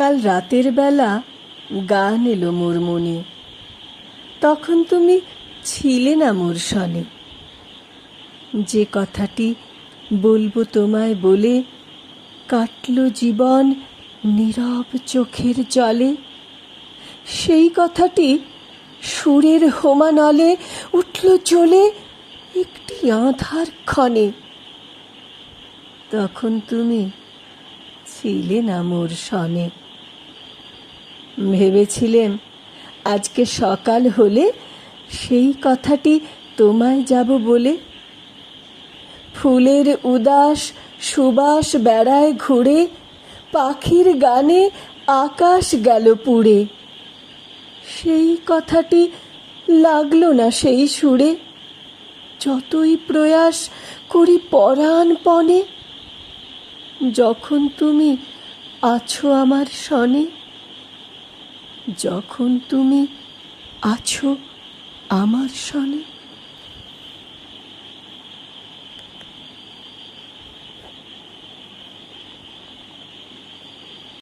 কাল রাতের বেলা গান এলো মোর মনে তখন তুমি ছিলে না মোর সনে যে কথাটি বলব তোমায় বলে কাটল জীবন নীরব চোখের জলে। সেই কথাটি সুরের হোমানলে উঠল চলে একটি আধার ক্ষণে। তখন তুমি ছিলে না মোর সনে ভেবেছিলেম আজকে সকাল হলে সেই কথাটি তোমায় যাব বলে। ফুলের উদাস সুবাস বেড়ায় ঘুরে, পাখির গানে আকাশ গেল পুড়ে। সেই কথাটি লাগল না সেই সুরে। যতই প্রয়াস করি পরাণপণে, যখন তুমি আছো আমার সনে যখন তুমি আছো আমার সনে